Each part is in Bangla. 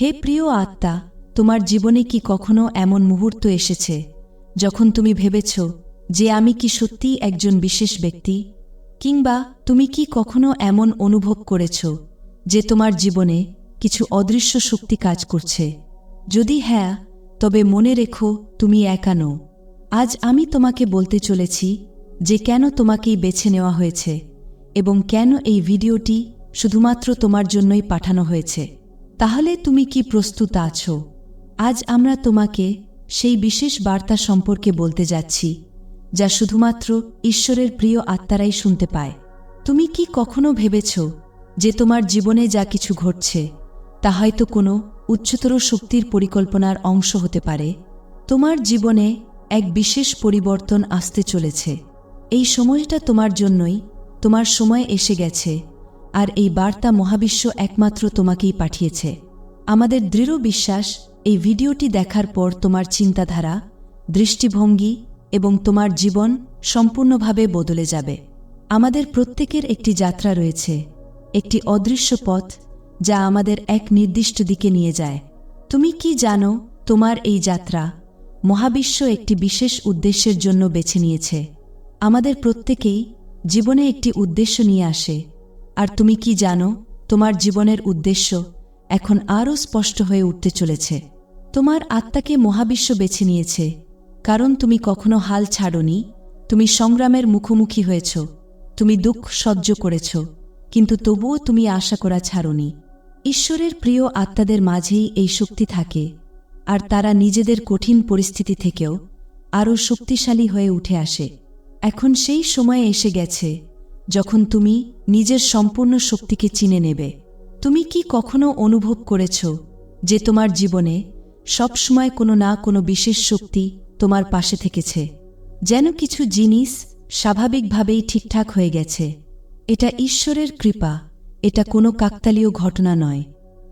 হে প্রিয় আত্মা, তোমার জীবনে কি কখনো এমন মুহূর্ত এসেছে, যখন তুমি ভেবেছ যে আমি কি সত্যিই একজন বিশেষ ব্যক্তি? কিংবা তুমি কি কখনো এমন অনুভব করেছ যে তোমার জীবনে কিছু অদৃশ্য শক্তি কাজ করছে? যদি হ্যাঁ তবে মনে রেখো তুমি একা নও। আজ আমি তোমাকে বলতে চলেছি যে কেন তোমাকেই বেছে নেওয়া হয়েছে এবং কেন এই ভিডিওটি শুধুমাত্র তোমার জন্যই পাঠানো হয়েছে। তাহলে তুমি কি প্রস্তুত আছো? আজ আমরা তোমাকে সেই বিশেষ বার্তা সম্পর্কে বলতে যাচ্ছি, যা শুধুমাত্র ঈশ্বরের প্রিয় আত্মারাই শুনতে পায়। তুমি কি কখনো ভেবেছ যে তোমার জীবনে যা কিছু ঘটছে, তা হয়তো কোনো উচ্চতর শক্তির পরিকল্পনার অংশ হতে পারে? তোমার জীবনে এক বিশেষ পরিবর্তন আসতে চলেছে। এই সময়টা তোমার জন্যই তোমার সময় এসে গেছে। আর এই বার্তা মহাবিশ্ব একমাত্র তোমাকেই পাঠিয়েছে। আমাদের দৃঢ় বিশ্বাস, এই ভিডিওটি দেখার পর তোমার চিন্তাধারা, দৃষ্টিভঙ্গি এবং তোমার জীবন সম্পূর্ণভাবে বদলে যাবে। আমাদের প্রত্যেকের একটি যাত্রা রয়েছে, একটি অদৃশ্য পথ যা আমাদের এক নির্দিষ্ট দিকে নিয়ে যায়। তুমি কি জানো, তোমার এই যাত্রা মহাবিশ্ব একটি বিশেষ উদ্দেশ্যের জন্য বেছে নিয়েছে। আমাদের প্রত্যেকেই জীবনে একটি উদ্দেশ্য নিয়ে আসে আর তুমি কি জানো, তোমার জীবনের উদ্দেশ্য এখন আরও স্পষ্ট হয়ে উঠতে চলেছে। তোমার আত্মাকে মহাবিশ্ব বেছে নিয়েছে, কারণ তুমি কখনো হাল ছাড়নি, তুমি সংগ্রামের মুখোমুখি হয়েছ, তুমি দুঃখ সহ্য করেছ, কিন্তু তবুও তুমি আশা করা ছাড়নি। ঈশ্বরের প্রিয় আত্মাদের মাঝেই এই শক্তি থাকে, আর তারা নিজেদের কঠিন পরিস্থিতি থেকেও আরও শক্তিশালী হয়ে উঠে আসে। এখন সেই সময় এসে গেছে যখন তুমি নিজের সম্পূর্ণ শক্তিকে চিনে নেবে, তুমি কি কখনো অনুভব করেছ যে তোমার জীবনে সবসময় কোনো না কোনো বিশেষ শক্তি তোমার পাশে থেকেছে? যেন কিছু জিনিস স্বাভাবিকভাবেই ঠিকঠাক হয়ে গেছে। এটা ঈশ্বরের কৃপা, এটা কোনো কাকতালীয় ঘটনা নয়।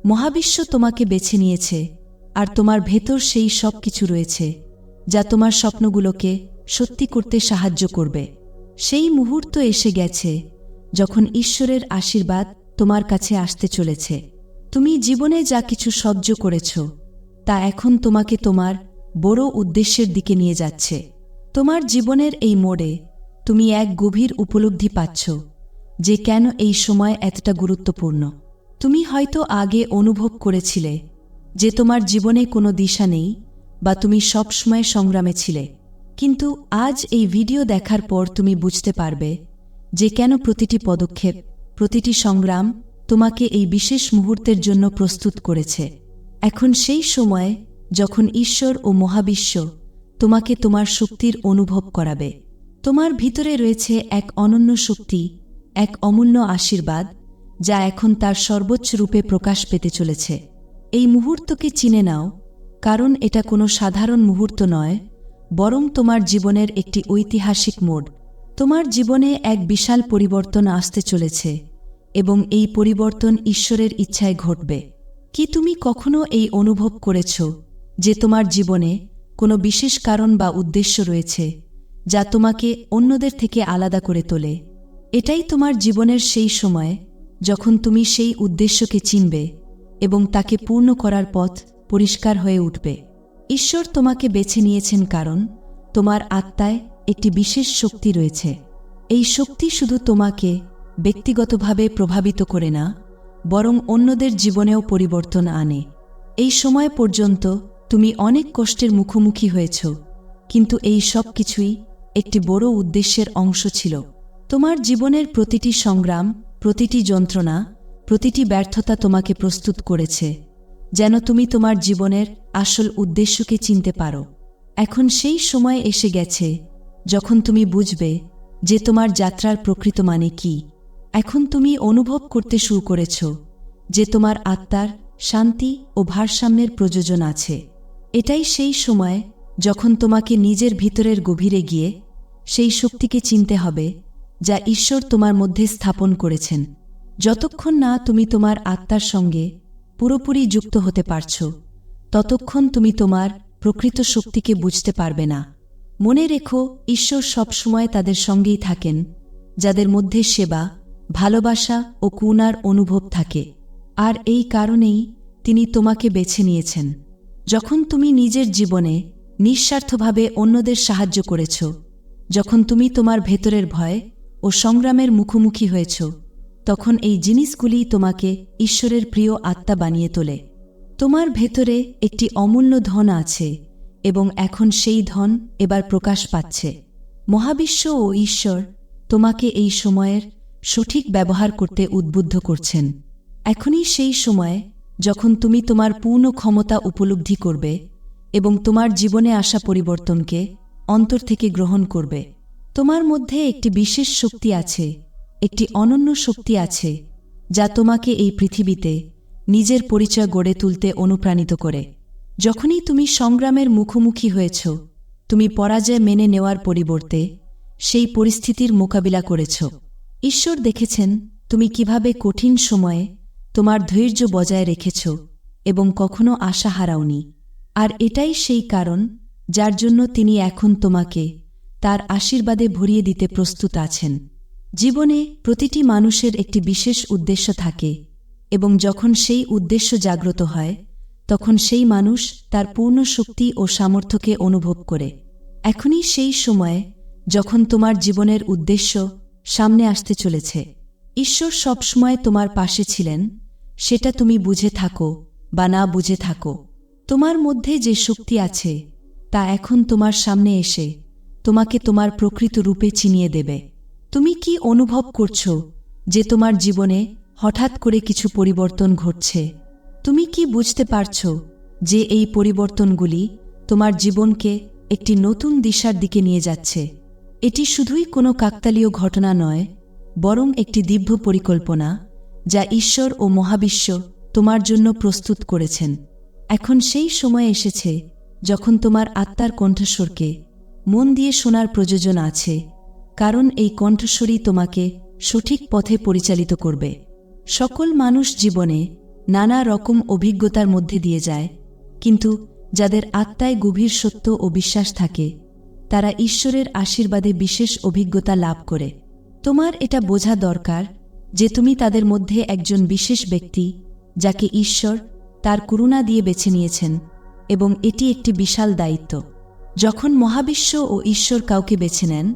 মহাবিশ্ব তোমাকে বেছে নিয়েছে, আর তোমার ভেতর সেই সব কিছু রয়েছে, যা তোমার স্বপ্নগুলোকে সত্যি করতে সাহায্য করবে। সেই মুহূর্ত এসে গেছে যখন ঈশ্বরের আশীর্বাদ তোমার কাছে আসতে চলেছে। তুমি জীবনে যা কিছু সহ্য করেছ, তা এখন তোমাকে তোমার বড় উদ্দেশ্যের দিকে নিয়ে যাচ্ছে। তোমার জীবনের এই মোড়ে তুমি এক গভীর উপলব্ধি পাচ্ছ যে কেন এই সময় এতটা গুরুত্বপূর্ণ। তুমি হয়তো আগে অনুভব করেছিলে যে তোমার জীবনে কোনো দিশা নেই বা তুমি সবসময় সংগ্রামে ছিলে। কিন্তু আজ এই ভিডিও দেখার পর তুমি বুঝতে পারবে যে কেন প্রতিটি পদক্ষেপ, প্রতিটি সংগ্রাম তোমাকে এই বিশেষ মুহূর্তের জন্য প্রস্তুত করেছে। এখন সেই সময় যখন ঈশ্বর ও মহাবিশ্ব তোমাকে তোমার শক্তির অনুভব করাবে। তোমার ভিতরে রয়েছে এক অনন্য শক্তি, এক অমূল্য আশীর্বাদ, যা এখন তার সর্বোচ্চ রূপে প্রকাশ পেতে চলেছে। এই মুহূর্তকে চিনে নাও, কারণ এটা কোনো সাধারণ মুহূর্ত নয় বরং তোমার জীবনের একটি ঐতিহাসিক মোড়। তোমার জীবনে এক বিশাল পরিবর্তন আসতে চলেছে এবং এই পরিবর্তন ঈশ্বরের ইচ্ছায় ঘটবে। কি তুমি কখনো এই অনুভব করেছ যে তোমার জীবনে কোনো বিশেষ কারণ বা উদ্দেশ্য রয়েছে যা তোমাকে অন্যদের থেকে আলাদা করে তোলে? এটাই তোমার জীবনের সেই সময় যখন তুমি সেই উদ্দেশ্যকে চিনবে এবং তাকে পূর্ণ করার পথ পরিষ্কার হয়ে উঠবে। ঈশ্বর তোমাকে বেছে নিয়েছেন কারণ তোমার আত্মায় একটি বিশেষ শক্তি রয়েছে। এই শক্তি শুধু তোমাকে ব্যক্তিগতভাবে প্রভাবিত করে না, বরং অন্যদের জীবনেও পরিবর্তন আনে। এই সময় পর্যন্ত তুমি অনেক কষ্টের মুখোমুখি হয়েছ, কিন্তু এই সব কিছুই একটি বড় উদ্দেশ্যের অংশ ছিল। তোমার জীবনের প্রতিটি সংগ্রাম, প্রতিটি যন্ত্রণা, প্রতিটি ব্যর্থতা তোমাকে প্রস্তুত করেছে। যেন তুমি তোমার জীবনের আসল উদ্দেশ্যকে চিনতে পারো। এখন সেই সময় এসে গেছে যখন তুমি বুঝবে যে তোমার যাত্রার প্রকৃত মানে কি। এখন তুমি অনুভব করতে শুরু করেছ যে তোমার আত্মার শান্তি ও ভারসাম্যের প্রয়োজন আছে। এটাই সেই সময় যখন তোমাকে নিজের ভিতরের গভীরে গিয়ে সেই শক্তিকে চিনতে হবে যা ঈশ্বর তোমার মধ্যে স্থাপন করেছেন। যতক্ষণ না তুমি তোমার আত্মার সঙ্গে পুরোপুরি যুক্ত হতে পারছ। ততক্ষণ তুমি তোমার প্রকৃত শক্তিকে বুঝতে পারবে না। মনে রেখো, ঈশ্বর সবসময় তাদের সঙ্গেই থাকেন, যাদের মধ্যে সেবা, ভালোবাসা ও কুনার অনুভব থাকে। আর এই কারণেই তিনি তোমাকে বেছে নিয়েছেন। যখন তুমি নিজের জীবনে নিঃস্বার্থভাবে অন্যদের সাহায্য করেছ, যখন তুমি তোমার ভেতরের ভয় ও সংগ্রামের মুখোমুখি হয়েছ তখন এই জিনিসগুলি তোমাকে ঈশ্বরের প্রিয় আত্মা বানিয়ে তোলে। তোমার ভেতরে একটি অমূল্য ধন আছে এবং এখন সেই ধন এবার প্রকাশ পাচ্ছে। মহাবিশ্ব ও ঈশ্বর তোমাকে এই সময়ের সঠিক ব্যবহার করতে উদ্বুদ্ধ করছেন। এখনই সেই সময় যখন তুমি তোমার পূর্ণ ক্ষমতা উপলব্ধি করবে এবং তোমার জীবনে আসা পরিবর্তনকে অন্তর থেকে গ্রহণ করবে। তোমার মধ্যে একটি বিশেষ শক্তি আছে একটি অনন্য শক্তি আছে, যা তোমাকে এই পৃথিবীতে নিজের পরিচয় গড়ে তুলতে অনুপ্রাণিত করে। যখনই তুমি সংগ্রামের মুখোমুখি হয়েছ, তুমি পরাজয় মেনে নেওয়ার পরিবর্তে সেই পরিস্থিতির মোকাবিলা করেছ। ঈশ্বর দেখেছেন তুমি কীভাবে কঠিন সময়ে তোমার ধৈর্য বজায় রেখেছ এবং কখনো আশা হারাওনি। আর এটাই সেই কারণ যার জন্য তিনি এখন তোমাকে তার আশীর্বাদে ভরিয়ে দিতে প্রস্তুত আছেন। জীবনে প্রতিটি মানুষের একটি বিশেষ উদ্দেশ্য থাকে এবং যখন সেই উদ্দেশ্য জাগ্রত হয়, তখন সেই মানুষ তার পূর্ণ শক্তি ও সামর্থ্যকে অনুভব করে। এখনই সেই সময় যখন তোমার জীবনের উদ্দেশ্য সামনে আসতে চলেছে, ঈশ্বর সবসময় তোমার পাশে ছিলেন, সেটা তুমি বুঝে থাকো বা না বুঝে থাকো। তোমার মধ্যে যে শক্তি আছে, তা এখন তোমার সামনে এসে তোমাকে তোমার প্রকৃত রূপে চিনিয়ে দেবে। তুমি কি অনুভব করছ যে তোমার জীবনে হঠাৎ করে কিছু পরিবর্তন ঘটছে? তুমি কি বুঝতে পারছ যে এই পরিবর্তনগুলি তোমার জীবনকে একটি নতুন দিশার দিকে নিয়ে যাচ্ছে? এটি শুধুই কোনো কাকতালীয় ঘটনা নয়, বরং একটি দিব্য পরিকল্পনা যা ঈশ্বর ও মহাবিশ্ব তোমার জন্য প্রস্তুত করেছেন। এখন সেই সময় এসেছে যখন তোমার আত্মার কণ্ঠস্বরকে মন দিয়ে শোনার প্রয়োজন আছে কারণ এই কণ্ঠস্বরই তোমাকে সঠিক পথে পরিচালিত করবে। সকল মানুষ জীবনে নানা রকম অভিজ্ঞতার মধ্যে দিয়ে যায়, কিন্তু যাদের আত্মায় গভীর সত্য ও বিশ্বাস থাকে, তারা ঈশ্বরের আশীর্বাদে বিশেষ অভিজ্ঞতা লাভ করে। তোমার এটা বোঝা দরকার যে তুমি তাদের মধ্যে একজন বিশেষ ব্যক্তি, যাকে ঈশ্বর তার করুণা দিয়ে বেছে নিয়েছেন, এবং এটি একটি বিশাল দায়িত্ব। যখন মহাবিশ্ব ও ঈশ্বর কাউকে বেছে নেন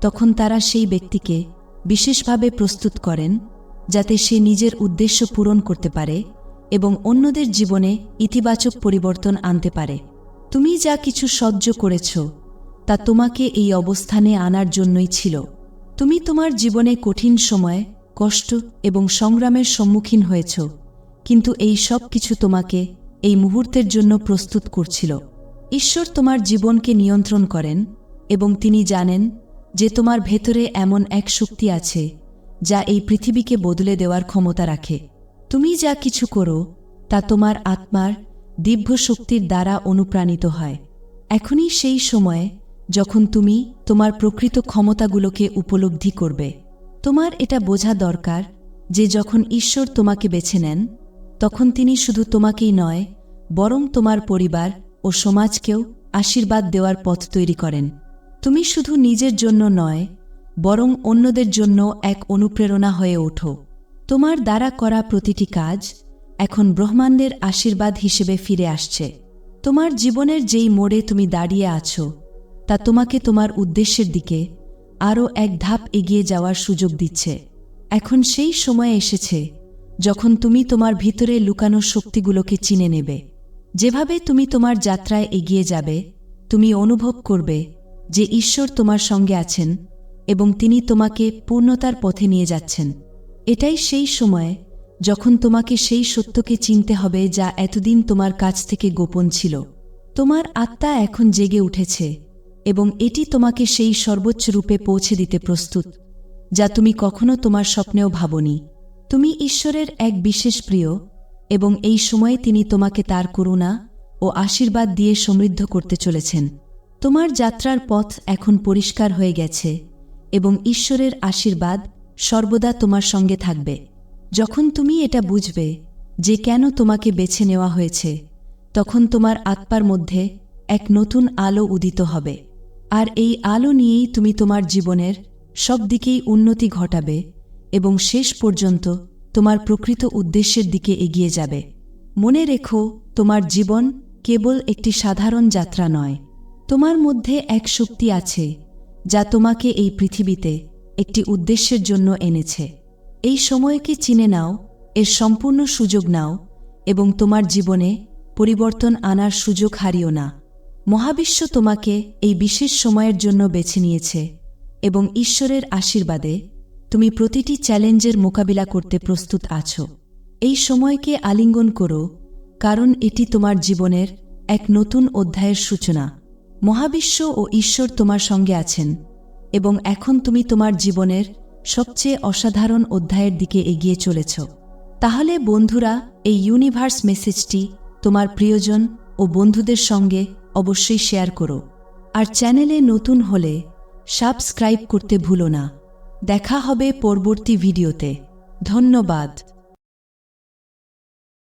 তখন তারা সেই ব্যক্তিকে বিশেষভাবে প্রস্তুত করেন, যাতে সে নিজের উদ্দেশ্য পূরণ করতে পারে এবং অন্যদের জীবনে ইতিবাচক পরিবর্তন আনতে পারে। তুমি যা কিছু সহ্য করেছ, তা তোমাকে এই অবস্থানে আনার জন্যই ছিল। তুমি তোমার জীবনে কঠিন সময়, কষ্ট এবং সংগ্রামের সম্মুখীন হয়েছ, কিন্তু এই সব কিছু তোমাকে এই মুহূর্তের জন্য প্রস্তুত করছিল। ঈশ্বর তোমার জীবনকে নিয়ন্ত্রণ করেন এবং তিনি জানেন যে তোমার ভেতরে এমন এক শক্তি আছে, যা এই পৃথিবীকে বদলে দেওয়ার ক্ষমতা রাখে। তুমি যা কিছু করো, তা তোমার আত্মার দিব্য শক্তির দ্বারা অনুপ্রাণিত হয়। এখনই সেই সময়ে যখন তুমি তোমার প্রকৃত ক্ষমতাগুলোকে উপলব্ধি করবে। তোমার এটা বোঝা দরকার যে যখন ঈশ্বর তোমাকে বেছে নেন, তখন তিনি শুধু তোমাকেই নয়, বরং তোমার পরিবার ও সমাজকেও আশীর্বাদ দেওয়ার পথ তৈরি করেন। তুমি শুধু নিজের জন্য নয়, বরং অন্যদের জন্য এক অনুপ্রেরণা হয়ে ওঠো। তোমার দ্বারা করা প্রতিটি কাজ এখন ব্রহ্মাণ্ডের আশীর্বাদ হিসেবে ফিরে আসছে। তোমার জীবনের যেই মোড়ে তুমি দাঁড়িয়ে আছো, তা তোমাকে তোমার উদ্দেশ্যের দিকে আরও এক ধাপ এগিয়ে যাওয়ার সুযোগ দিচ্ছে। এখন সেই সময় এসেছে যখন তুমি তোমার ভিতরে লুকানো শক্তিগুলোকে চিনে নেবে। যেভাবে তুমি তোমার যাত্রায় এগিয়ে যাবে, তুমি অনুভব করবে যে ঈশ্বর তোমার সঙ্গে আছেন এবং তিনি তোমাকে পূর্ণতার পথে নিয়ে যাচ্ছেন। এটাই সেই সময় যখন তোমাকে সেই সত্যকে চিনতে হবে যা এতদিন তোমার কাছ থেকে গোপন ছিল। তোমার আত্মা এখন জেগে উঠেছে এবং এটি তোমাকে সেই সর্বোচ্চ রূপে পৌঁছে দিতে প্রস্তুত, যা তুমি কখনো তোমার স্বপ্নেও ভাবনি। তুমি ঈশ্বরের এক বিশেষ প্রিয় এবং এই সময়ে তিনি তোমাকে তার করুণা ও আশীর্বাদ দিয়ে সমৃদ্ধ করতে চলেছেন। তোমার যাত্রার পথ এখন পরিষ্কার হয়ে গেছে, এবং ঈশ্বরের আশীর্বাদ সর্বদা তোমার সঙ্গে থাকবে। যখন তুমি এটা বুঝবে যে কেন তোমাকে বেছে নেওয়া হয়েছে, তখন তোমার আত্মার মধ্যে এক নতুন আলো উদিত হবে। আর এই আলো নিয়েই তুমি তোমার জীবনের সব দিকেই উন্নতি ঘটাবে এবং শেষ পর্যন্ত তোমার প্রকৃত উদ্দেশ্যের দিকে এগিয়ে যাবে। মনে রেখো, তোমার জীবন কেবল একটি সাধারণ যাত্রা নয়। তোমার মধ্যে এক শক্তি আছে, যা তোমাকে এই পৃথিবীতে একটি উদ্দেশ্যের জন্য এনেছে। এই সময়কে চিনে নাও, এর সম্পূর্ণ সুযোগ নাও, এবং তোমার জীবনে পরিবর্তন আনার সুযোগ হারিও না। মহাবিশ্ব তোমাকে এই বিশেষ সময়ের জন্য বেছে নিয়েছে, এবং ঈশ্বরের আশীর্বাদে তুমি প্রতিটি চ্যালেঞ্জের মোকাবিলা করতে প্রস্তুত আছো। এই সময়কে আলিঙ্গন করো, কারণ এটি তোমার জীবনের এক নতুন অধ্যায়ের সূচনা। মহাবিশ্ব ও ঈশ্বর তোমার সঙ্গে আছেন, এবং এখন তুমি তোমার জীবনের সবচেয়ে অসাধারণ অধ্যায়ের দিকে এগিয়ে চলেছ। তাহলে বন্ধুরা, এই ইউনিভার্স মেসেজটি তোমার প্রিয়জন ও বন্ধুদের সঙ্গে অবশ্যই শেয়ার করো। আর চ্যানেলে নতুন হলে সাবস্ক্রাইব করতে ভুলো না। দেখা হবে পরবর্তী ভিডিওতে ধন্যবাদ।